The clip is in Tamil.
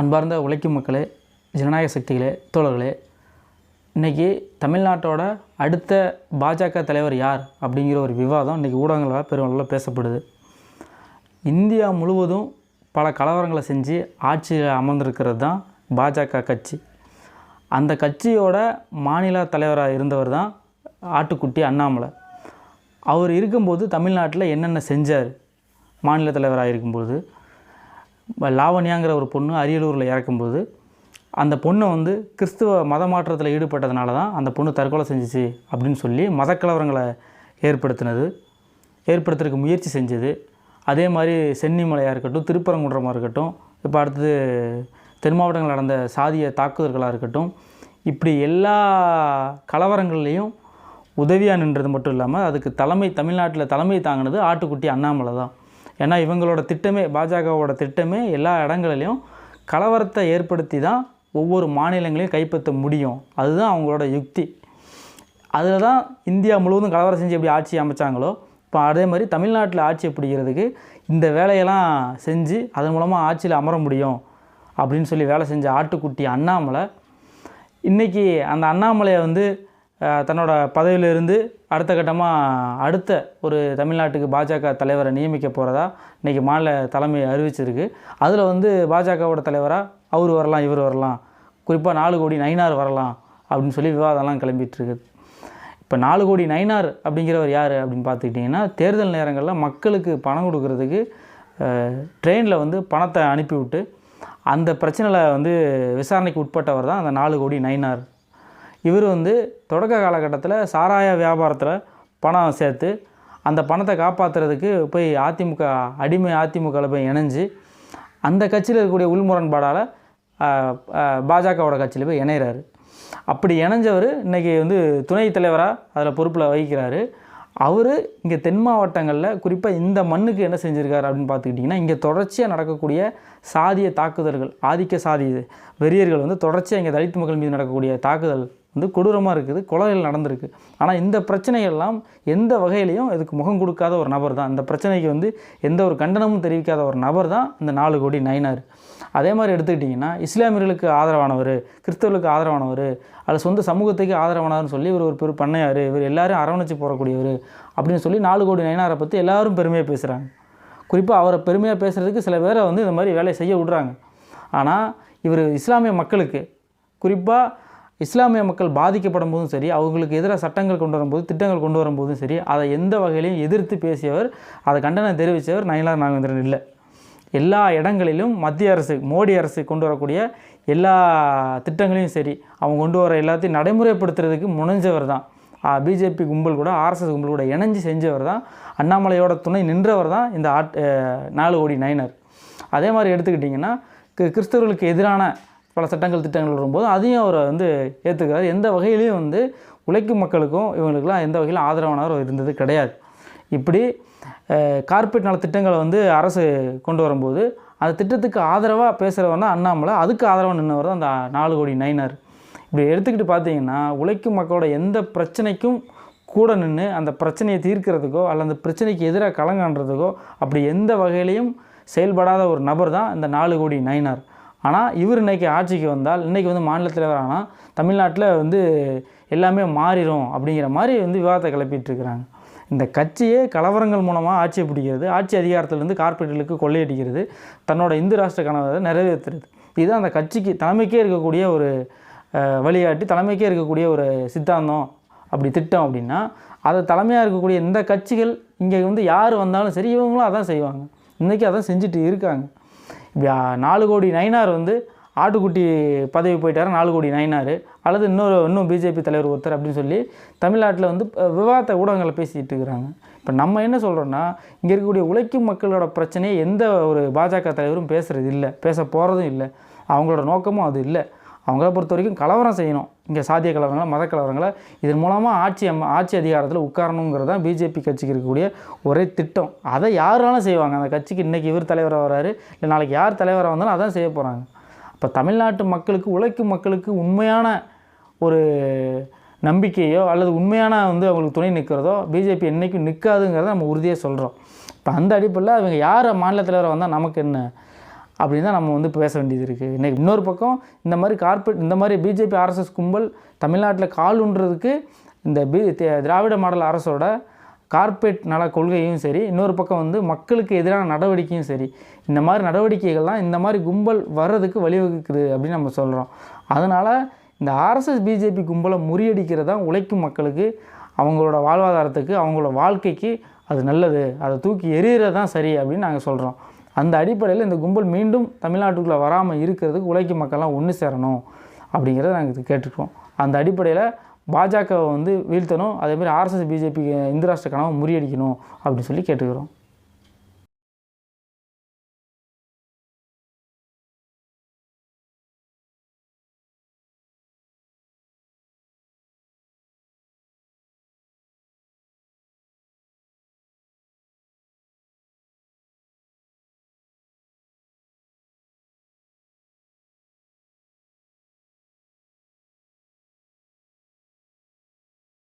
அன்பார்ந்த உழைக்கும் மக்களே ஜனநாயக சக்திகளே தோழர்களே இன்றைக்கி தமிழ்நாட்டோட அடுத்த பாஜக தலைவர் யார் அப்படிங்கிற ஒரு விவாதம் இன்றைக்கி ஊடகங்களால் பெருமளவில் பேசப்படுது. இந்தியா முழுவதும் பல கலவரங்களை செஞ்சு ஆட்சியில் அமர்ந்திருக்கிறது தான் பாஜக கட்சி. அந்த கட்சியோட மாநில தலைவராக இருந்தவர் தான் ஆட்டுக்குட்டி அண்ணாமலை. அவர் இருக்கும்போது தமிழ்நாட்டில் என்னென்ன செஞ்சார்? மாநில தலைவராக இருக்கும்போது லாவண்யாங்கிற ஒரு பொண்ணு அரியலூரில் இறக்கும்போது அந்த பொண்ணை வந்து கிறிஸ்துவ மத மாற்றத்தில் ஈடுபட்டதுனால தான் அந்த பொண்ணு தற்கொலை செஞ்சுச்சு அப்படின்னு சொல்லி மதக்கலவரங்களை ஏற்படுத்தினது ஏற்படுத்துறதுக்கு முயற்சி செஞ்சது. அதே மாதிரி சென்னிமலையாக இருக்கட்டும் திருப்பரங்குன்றமாக இருக்கட்டும் இப்போ அடுத்தது தென் மாவட்டங்கள் நடந்த சாதிய தாக்குதல்களாக இருக்கட்டும் இப்படி எல்லா கலவரங்கள்லேயும் உதவியாக நின்றது மட்டும் இல்லாமல் அதுக்கு தலைமை தமிழ்நாட்டில் தலைமை தாங்கினது ஆட்டுக்குட்டி அண்ணாமலை தான். ஏன்னா இவங்களோட திட்டமே பாஜகவோட திட்டமே எல்லா இடங்களிலையும் கலவரத்தை ஏற்படுத்தி தான் ஒவ்வொரு மாநிலங்களையும் கைப்பற்ற முடியும். அதுதான் அவங்களோட யுக்தி. அதில் தான் இந்தியா முழுவதும் கலவரம் செஞ்சு எப்படி ஆட்சி அமைச்சாங்களோ இப்போ அதே மாதிரி தமிழ்நாட்டில் ஆட்சியை பிடிக்கிறதுக்கு இந்த வேலையெல்லாம் செஞ்சு அதன் மூலமாக ஆட்சியில் அமர முடியும் அப்படின்னு சொல்லி வேலை செஞ்ச ஆட்டுக்குட்டி அண்ணாமலை இன்றைக்கி அந்த அண்ணாமலையை வந்து தன்னோட பதவியிலிருந்து அடுத்த கட்டமாக அடுத்த ஒரு தமிழ்நாட்டுக்கு பாஜக தலைவரை நியமிக்க போகிறதா இன்றைக்கி மாநில தலைமை அறிவிச்சிருக்கு. அதில் வந்து பாஜகவோட தலைவராக அவர் வரலாம் இவர் வரலாம். குறிப்பாக நாலு கோடி நைனார் வரலாம் அப்படின்னு சொல்லி விவாதம்லாம் கிளம்பிகிட்ருக்குது இப்போ நாலு கோடி நைனார் அப்படிங்கிறவர் யார் அப்படின்னு பார்த்துக்கிட்டிங்கன்னா தேர்தல் நேரங்களில் மக்களுக்கு பணம் கொடுக்கறதுக்கு ட்ரெயினில் வந்து பணத்தை அனுப்பிவிட்டு அந்த பிரச்சனையில் வந்து விசாரணைக்கு உட்பட்டவர் தான் அந்த நாலு கோடி நைனார் இவர் வந்து தொடக்க காலகட்டத்தில் சாராய வியாபாரத்தில் பணம் சேர்த்து அந்த பணத்தை காப்பாற்றுறதுக்கு போய் அதிமுக அடிமை அதிமுகவில் போய் இணைஞ்சு அந்த கட்சியில் இருக்கக்கூடிய உள்முரண்பாடால் பாஜகவோட கட்சியில் போய் இணைகிறாரு அப்படி இணைஞ்சவர் இன்றைக்கி வந்து துணைத் தலைவராக அதில் பொறுப்பில் வகிக்கிறாரு. அவர் இங்கே தென் மாவட்டங்களில் குறிப்பாக இந்த மண்ணுக்கு என்ன செஞ்சுருக்காரு அப்படின்னு பார்த்துக்கிட்டிங்கன்னா இங்கே தொடர்ச்சியாக நடக்கக்கூடிய சாதிய தாக்குதல்கள் ஆதிக்க சாதி வெறியர்கள் வந்து தொடர்ச்சியாக இங்கே தலித் மக்கள் மீது நடக்கக்கூடிய தாக்குதல் வந்து கொடூரமாக இருக்குது கொலைகள் நடந்திருக்கு. ஆனால் இந்த பிரச்சனைகள்லாம் எந்த வகையிலையும் இதுக்கு முகம் கொடுக்காத ஒரு நபர் தான். இந்த பிரச்சனைக்கு வந்து எந்த ஒரு கண்டனமும் தெரிவிக்காத ஒரு நபர் தான் இந்த நாலு கோடி நைனார் அதே மாதிரி எடுத்துக்கிட்டிங்கன்னா இஸ்லாமியர்களுக்கு ஆதரவானவர் கிறிஸ்தவர்களுக்கு ஆதரவானவர் அது சொந்த சமூகத்துக்கு ஆதரவானவர்னு சொல்லி இவர் ஒரு பெரு பண்ணையார் இவர் எல்லாரும் அரவணைச்சு போகக்கூடியவர் அப்படின்னு சொல்லி நாலு கோடி நைனாரை பற்றி எல்லாரும் பெருமையாக பேசுகிறாங்க குறிப்பாக அவரை பெருமையாக பேசுகிறதுக்கு சில பேரை வந்து இந்த மாதிரி வேலையை செய்ய விட்றாங்க. ஆனால் இவர் இஸ்லாமிய மக்களுக்கு குறிப்பாக இஸ்லாமிய மக்கள் பாதிக்கப்படும் போதும் சரி அவங்களுக்கு எதிராக சட்டங்கள் கொண்டு வரும்போது திட்டங்கள் கொண்டு வரும்போதும் சரி அதை எந்த வகையிலையும் எதிர்த்து பேசியவர் அதை கண்டனம் தெரிவித்தவர் நயினார் நாகேந்திரன் இல்லை. எல்லா இடங்களிலும் மத்திய அரசு மோடி அரசு கொண்டு வரக்கூடிய எல்லா திட்டங்களையும் சரி அவங்க கொண்டு வர எல்லாத்தையும் நடைமுறைப்படுத்துறதுக்கு முனைஞ்சவர் தான். பிஜேபி கும்பல் கூட ஆர்எஸ்எஸ் கும்பல் கூட இணைஞ்சு செஞ்சவர் தான். அண்ணாமலையோட துணை நின்றவர் தான் இந்த ஆட் நாலு கோடி நைனர் அதே மாதிரி எடுத்துக்கிட்டிங்கன்னா கிறிஸ்தவர்களுக்கு எதிரான பல சட்டங்கள் திட்டங்கள் வரும்போது அதையும் அவர் வந்து ஏற்றுக்கிறார் எந்த வகையிலையும் வந்து உழைக்கும் மக்களுக்கும் இவங்களுக்கெல்லாம் எந்த வகையிலும் ஆதரவானவர் இருந்தது கிடையாது. இப்படி கார்பரேட் கார்ப்பரேட் நல திட்டங்களை வந்து அரசு கொண்டு வரும்போது அந்த திட்டத்துக்கு ஆதரவாக பேசுகிறவர் தான் அண்ணாமலை. அதுக்கு ஆதரவாக நின்றவர் தான் அந்த நாலு கோடி நைனர் இப்படி எடுத்துக்கிட்டு பார்த்தீங்கன்னா உழைக்கும் மக்களோட எந்த பிரச்சனைக்கும் கூட நின்று அந்த பிரச்சனையை தீர்க்கிறதுக்கோ அல்ல அந்த பிரச்சனைக்கு எதிராக கலங்கான்றதுக்கோ அப்படி எந்த வகையிலையும் செயல்படாத ஒரு நபர் தான் இந்த நாலு கோடி நைனார் ஆனால் இவர் இன்றைக்கி ஆட்சிக்கு வந்தால் இன்றைக்கி வந்து மாநில தலைவர் ஆனால் தமிழ்நாட்டில் வந்து எல்லாமே மாறிடும் அப்படிங்கிற மாதிரி வந்து விவாதத்தை கிளப்பிட்டுருக்குறாங்க. இந்த கட்சியே கலவரங்கள் மூலமாக ஆட்சியை பிடிக்கிறது ஆட்சி அதிகாரத்திலிருந்து கார்ப்பரேட்டுகளுக்கு கொள்ளையடிக்கிறது தன்னோட இந்து ராஷ்டிர கனவை நிறைவேற்றுறது. இதுதான் அந்த கட்சிக்கு தலைமைக்கே இருக்கக்கூடிய ஒரு வழிகாட்டி தலைமைக்கே இருக்கக்கூடிய ஒரு சித்தாந்தம். அப்படி திட்டம் அப்படின்னா அதை தலைமையாக இருக்கக்கூடிய இந்த கட்சிகள் இங்கே வந்து யார் வந்தாலும் சரி இவங்களும் அதான் செய்வாங்க. இன்றைக்கி அதான் செஞ்சுட்டு இருக்காங்க. நாலு கோடி நைனார் வந்து ஆட்டுக்குட்டி பதவி போயிட்டார் நாலு கோடி நைனார். அல்லது இன்னொரு இன்னும் பிஜேபி தலைவர் ஒருத்தர் அப்படின்னு சொல்லி தமிழ்நாட்டில் வந்து விவாதத்தை விவாத ஊடகங்களில் பேசிகிட்டு இருக்கிறாங்க. இப்போ நம்ம என்ன சொல்கிறோன்னா இங்கே இருக்கக்கூடிய உழைக்கும் மக்களோட பிரச்சனையை எந்த ஒரு பாஜக தலைவரும் பேசுகிறது இல்லை பேச போகிறதும் இல்லை. அவங்களோட நோக்கமும் அது இல்லை. அவங்கள பொறுத்த வரைக்கும் கலவரம் செய்யணும். இங்கே சாதிய கலவரங்களை மத கலவரங்களை இதன் மூலமாக ஆட்சி அம் ஆட்சி அதிகாரத்தில் உட்காரணுங்கிறது தான் பிஜேபி கட்சிக்கு இருக்கக்கூடிய ஒரே திட்டம். அதை யாராலும் செய்வாங்க. அந்த கட்சிக்கு இன்றைக்கி இவர் தலைவராக வராரு இல்லை நாளைக்கு யார் தலைவராக வந்தாலும் அதான் செய்ய போகிறாங்க அப்போ தமிழ்நாட்டு மக்களுக்கு உழைக்கும் மக்களுக்கு உண்மையான ஒரு நம்பிக்கையோ அல்லது உண்மையான வந்து அவங்களுக்கு துணை நிற்கிறதோ பிஜேபி என்றைக்கும் நிற்காதுங்கிறத நம்ம உறுதியாக சொல்கிறோம் இப்போ அந்த அடிப்படையில் அவங்க யார் மாநில தலைவராக வந்தால் நமக்கு என்ன? அப்படின்னு தான் நம்ம வந்து பேச வேண்டியது இருக்குது இன்றைக்கி இன்னொரு பக்கம் இந்த மாதிரி கார்பரேட் இந்த மாதிரி பிஜேபி ஆர்எஸ்எஸ் கும்பல் தமிழ்நாட்டில் காலுன்றதுக்கு இந்த பி திராவிட மாடல் அரசோட கார்பரேட் நல கொள்கையும் சரி இன்னொரு பக்கம் வந்து மக்களுக்கு எதிரான நடவடிக்கையும் சரி இந்த மாதிரி நடவடிக்கைகள்லாம் இந்த மாதிரி கும்பல் வர்றதுக்கு வழிவகுக்குது அப்படின்னு நம்ம சொல்கிறோம் அதனால் இந்த ஆர்எஸ்எஸ் பிஜேபி கும்பலை முறியடிக்கிறது தான் உழைக்கும் மக்களுக்கு அவங்களோட வாழ்வாதாரத்துக்கு அவங்களோட வாழ்க்கைக்கு அது நல்லது. அதை தூக்கி எறிகிறது தான் சரி அப்படின்னு நாங்கள் சொல்கிறோம் அந்த அடிப்படையில் இந்த கும்பல் மீண்டும் தமிழ்நாட்டுக்குள்ளே வராமல் இருக்கிறதுக்கு உழைக்கும் மக்கள்லாம் ஒன்று சேரணும் அப்படிங்கிறத நாங்கள் கேட்டுருக்கோம். அந்த அடிப்படையில் பாஜகவை வந்து வீழ்த்தணும். அதேமாதிரி ஆர்எஸ்எஸ் பிஜேபி இந்து ராஷ்டிர கனவை முறியடிக்கணும் அப்படின்னு சொல்லி கேட்டுக்கிறோம்.